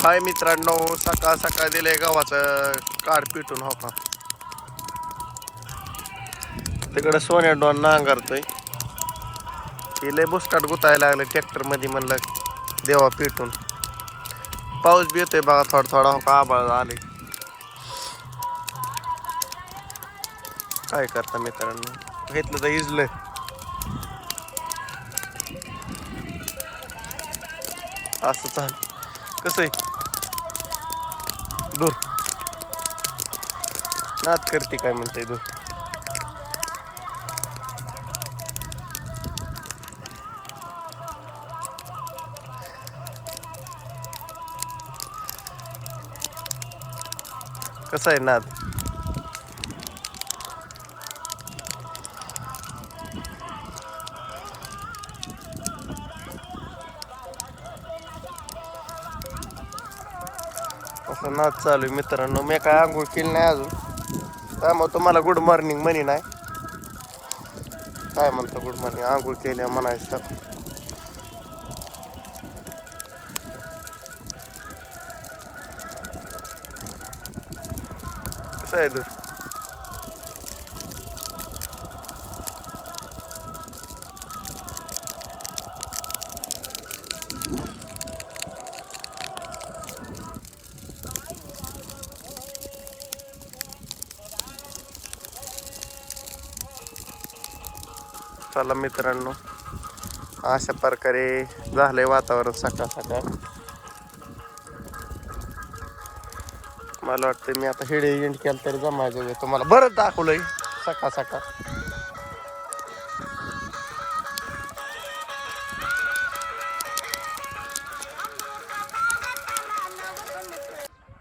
हाय मित्रांनो सकाळ सकाळ दिलंय गावाचं काढ पिटून हो का? तिकडं सोन्या डॉन नांगरतोय. हे लय बुसकाट गुतायला लागलं ट्रॅक्टरमध्ये म्हणलं देवा पिटून. पाऊस बी येतोय बघा थोडा थोडा हो का? आबाळ आले काय करता मित्रांनो? घेतलं तर इजलं. असं चाल कसं आहे? दूर. नात करते काय म्हणते दूर. कसं आहे नाद? नाच चालू आहे मित्रांनो. मी काय आंघोळ केली नाही अजून. काय मग तुम्हाला गुड मॉर्निंग म्हणी नाही. काय म्हणतो गुड मॉर्निंग आंघोळ केल्या म्हणायचं कसं आहे दूर चला मित्रांनो अशा प्रकारे झालंय वातावरण सकाळ सकाळ. मला वाटतं मी आता हिडे एंड केलं तरी जमायचं तुम्हाला बरंच दाखवलंय सकाळ सकाळ.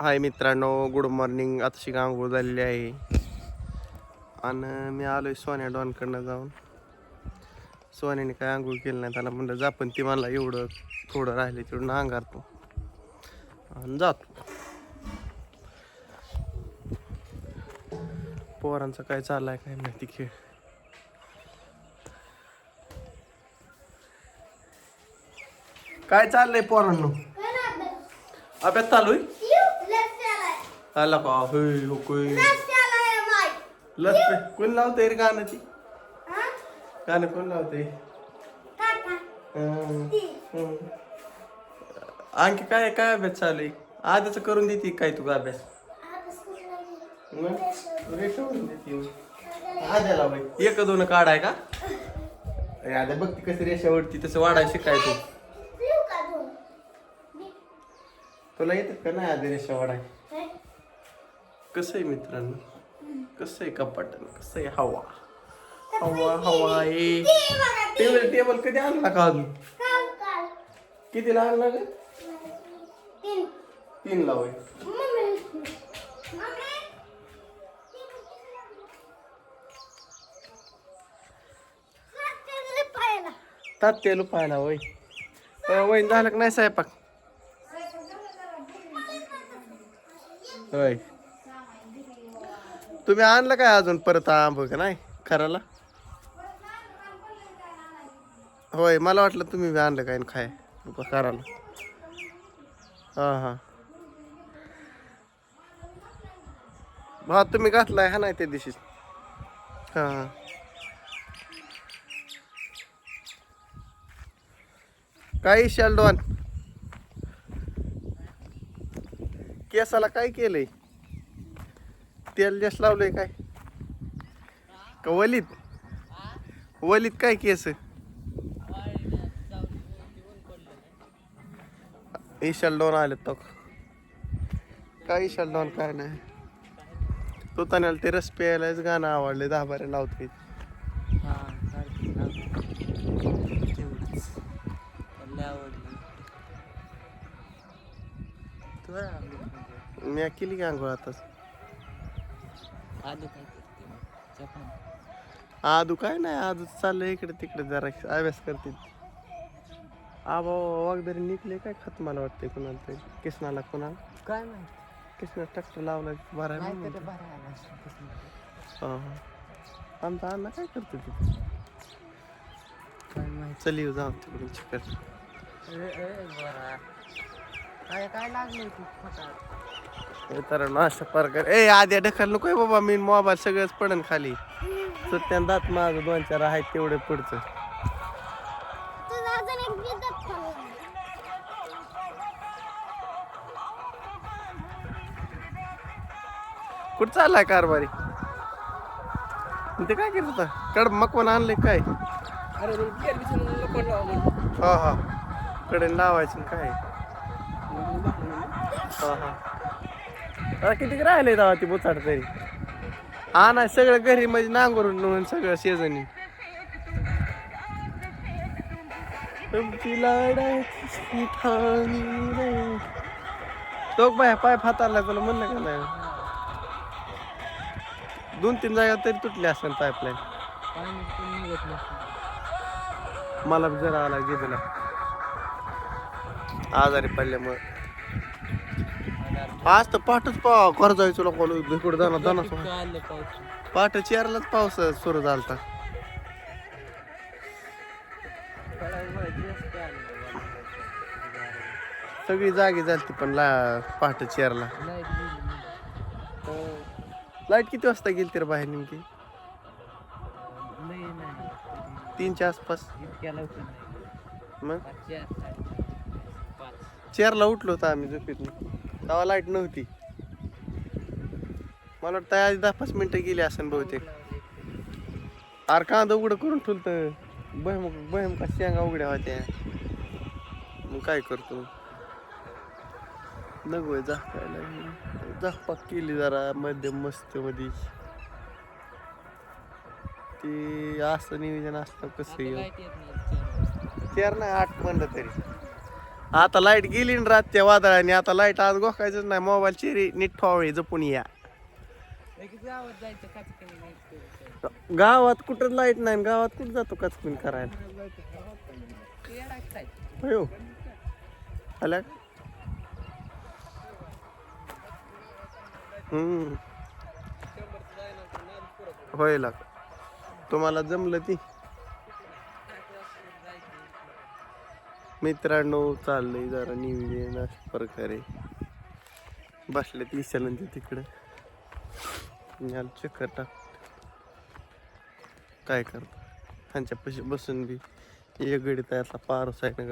हाय मित्रांनो गुड मॉर्निंग. अतिशय शिका आंघोळ झालेली आहे. आणि मी आलोय सोन्या डॉनकडनं जाऊन. सोन्याने काय आंघोळ केलं नाही त्याला म्हणलं जा पण ती मला एवढं थोडं राहिले तेवढं अंगारतो आणि जातो. पोरांचं काय चाललंय काय माहिती खेळ. काय चाललंय पोरांनो? अभ्यास चालू आहे? आला का? होय हो कोण लावतंय रे गाणं ती? गाणं कोण लावतंय? हं, हं. आणखी काय काय अभ्यास चालू आहे? आजच करून देते काय तू अभ्यास? आद्याला बाई. एक दोन काढाय का? अरे आद्या बघ ती कशी रेषावरती तसं वाढाय शिकाय तू. तुला येतात का नाही आधी रेषा वाढाय? कसं आहे मित्रांनो? कसं आहे कपाटन? कसं आहे हवा? हवा हवा आहे. टेबल टेबल कधी आणला का अजून? कितीला आणला ग? तीन. ला होय. तात्याला पाहिला होय. अ, वहीन झालं का नाही स्वयंपाक? होय. तुम्ही आणलं काय अजून? परत आंब का नाही? खराला? होय मला वाटलं तुम्ही बी आणलं काय खाय करायला. हां हां. भात तुम्ही घातलाय हा नाही त्या दिवशी. हां हां. काय शेल्डॉन केसाला काय केलंय? तेल जास्त लावलंय काय? का वलीत? वलीत काय केस? ईशाल डोन आले तो काय ईशाल डोन काय नाही. तो तन्याला ते रस प्यायलाच गाणं आवडले दहा बारा लावते मी केली अंघोळ आताच आदू काय नाही आदू चाललंय इकडे तिकडे जरा अभ्यास करते. आबा वगैरे निघले काय खत मला वाटते कुणाला तरी? किसनाला कुणाला? काय नाही किसना ट्रॅक्टर लावला बरा तर. हा हा. आमचा अण्णा काय करतो तिथे? काय माहिती? चल येऊ जाऊ तिकडून चिकन ए, ए, बरं. काय काय तू फटाक? मित्रांनो अशा प्रकारे ए आद्या ढकल नको बाबा मी मोबाईल सगळंच पडन खाली. सत्यान दात माझं दोन चार आहेत तेवढे पुढचं. कुठं चाललाय कारभारी? ते काय करत होता? कड मकवान आणले काय? अरे बियर हा हा. कडे लावायचं आणि काय? हा हा. आता किती राहिले दावा ती बुचाड तरी? हा ना सगळं घरी म्हणजे नांगरून नेऊन सगळं शेजणी तुमची लाडाची ठाणी रे. तो बाय पाय फातारला तुला म्हणलं का नाही? दोन तीन जागा तरी तुटली असेल पाईपलाईन पाणी पण निघत नसतं मला बी जरा आला गेलेला आजारी पडल्यामुळे. आज तर पाठच पाव कर जायचो लोक इकडे दाना दाना पिकं आलं पाऊस. पाठ चेअरलाच पाऊस सुरू झालता. जास्त आलं सगळी जागी झालती पण ला पहाट लाइट गेली लाइट किती वाजता गेली तर बाहेर नेमकी? तीनच्या आसपास. मग? चेअरला उठलो होतो आम्ही झोपेत तेव्हा लाइट नव्हती. मला वाटतं आधी दहा पाच मिनिटं गेली असेल बहुतेक. अरे कांदा उघडं करून ठेवलं बहम बहम का शेंगा उघड्या होत्या. मग काय करतो? नको झाकायला झाकपाक केली जरा मध्यम मस्त मध्ये. ते असं नियोजन असतं कसं येत नाही आठ म्हणलं तरी. आता लाइट गेली ना रातच्या वादळाने आता लाइट आज गोखायचंच नाही. मोबाईल चेरी नीट ठेवावे जपून या. गावात कुठं लाइट नाही गावात कुठं जातो कचकून करायला? होय लाग तुम्हाला जमलं ती? मित्रांनो चाललंय जरा नियोजन अशा प्रकारे. बसले ती ते तिकडं. याला चक्कर टाक. काय करतो? ह्यांच्या पशी बसून बी. एक गडी त्यातला पारस आहे ना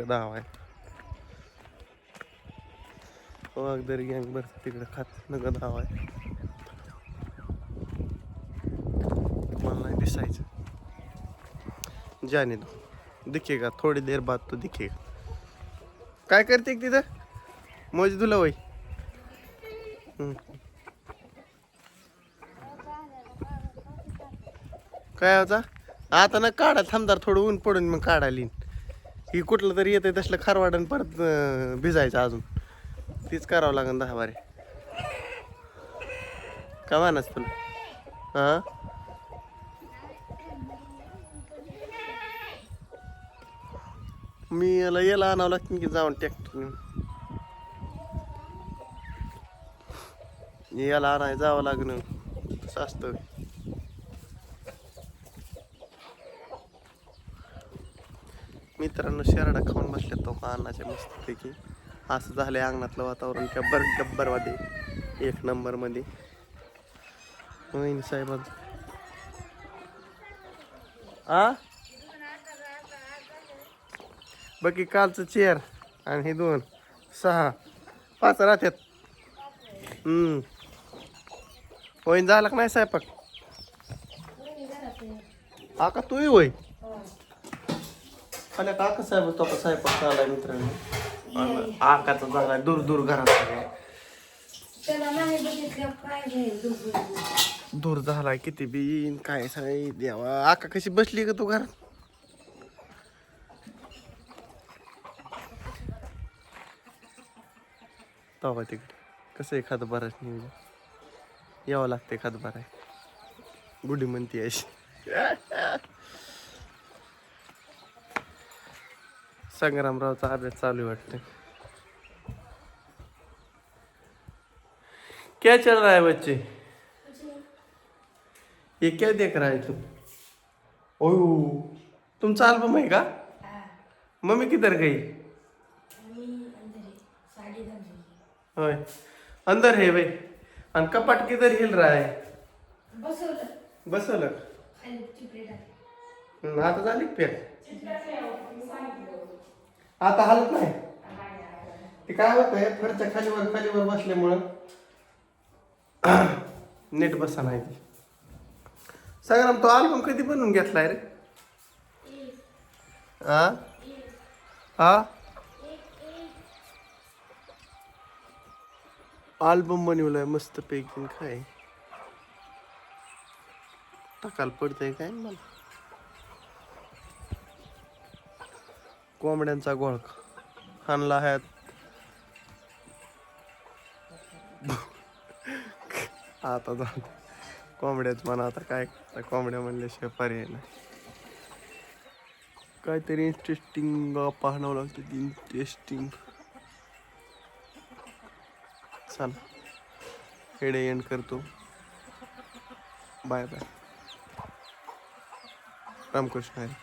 दहा गँग बरं तिकडं खात नका धाव आहे. मला नाही दिसायचं. जाने दो. दिखेगा थोडी देर बाद तो दिखेगा. काय करते तिथं? मोज तुला वय काय होता आता ना काढा थांबदार थोडं ऊन पडून मग काढा येईन ही कुठलं तरी येतं तसलं खारवाडन परत भिजायचं अजून. तीच करावं लागेल दहा बारे. का मानस तुला हा? मी याला याला आणावं लागतं की जाऊन ट्रॅक्टर याला आणायला जावं लागणं तसं असतं. मित्रांनो शेरडा खाऊन बसले तो अन्नाच्या मस्तपैकी. असं झालंय अंगणातलं वातावरण त्या बर डब्बरमध्ये एक नंबरमध्ये साहेबांचं आ? बाकी कालचं चेअर आणि हे दोन सहा पाच राहत्यात. हम्म. होईन झाला का नाही स्वयंपाक? हा का तूही होय? आल्या काका साहेब तो का स्वयंपाक चाललाय मित्रांनो? आकाचा झालाय दूर दूर घरात सगळ्या त्याला नाही बघितलं काय घेईल दुसरं दूर झालाय किती बी येईन काय सांगाय देवा. आका कशी बसली का तू घरात? तवा तिकडे. कसं एखादं बरंच नियोजन? यावं लागतं एखादं बरं आहे. गुढी म्हणती अशी. संग्रामरावचा अभ्यास चालू वाटतं. क्या चल रहा है बच्चे? ये क्या देख रहा है तू? ओह तुमचा अल्बम आहे का? मम्मी किधर गई? होय. अंदर है भाई. आणि कपाट किधर हिल रहा है? बसवलं. बसवलं. आता झाली पेट आता हालत नाही. ते काय होतंय फरच्या खालीवर खालीवर बसल्यामुळं नेट बसा नाही ती. सगळं तो अल्बम कधी बनवून घेतलाय रे? आ? हा अल्बम बनवलाय मस्त पैकी काय? टाकाल पडतंय काय मला? कोंबड्यांचा गोळख. आणला ह्यात. आता जाऊ कोंबड्याच म्हणा आता काय कोंबड्या म्हणल्याशिवाय पर्याय नाही काहीतरी इंटरेस्टिंग पाहणं लागतं इंटरेस्टिंग चल. हेडे एंड करतो. Bye bye Ramakrishna Hari.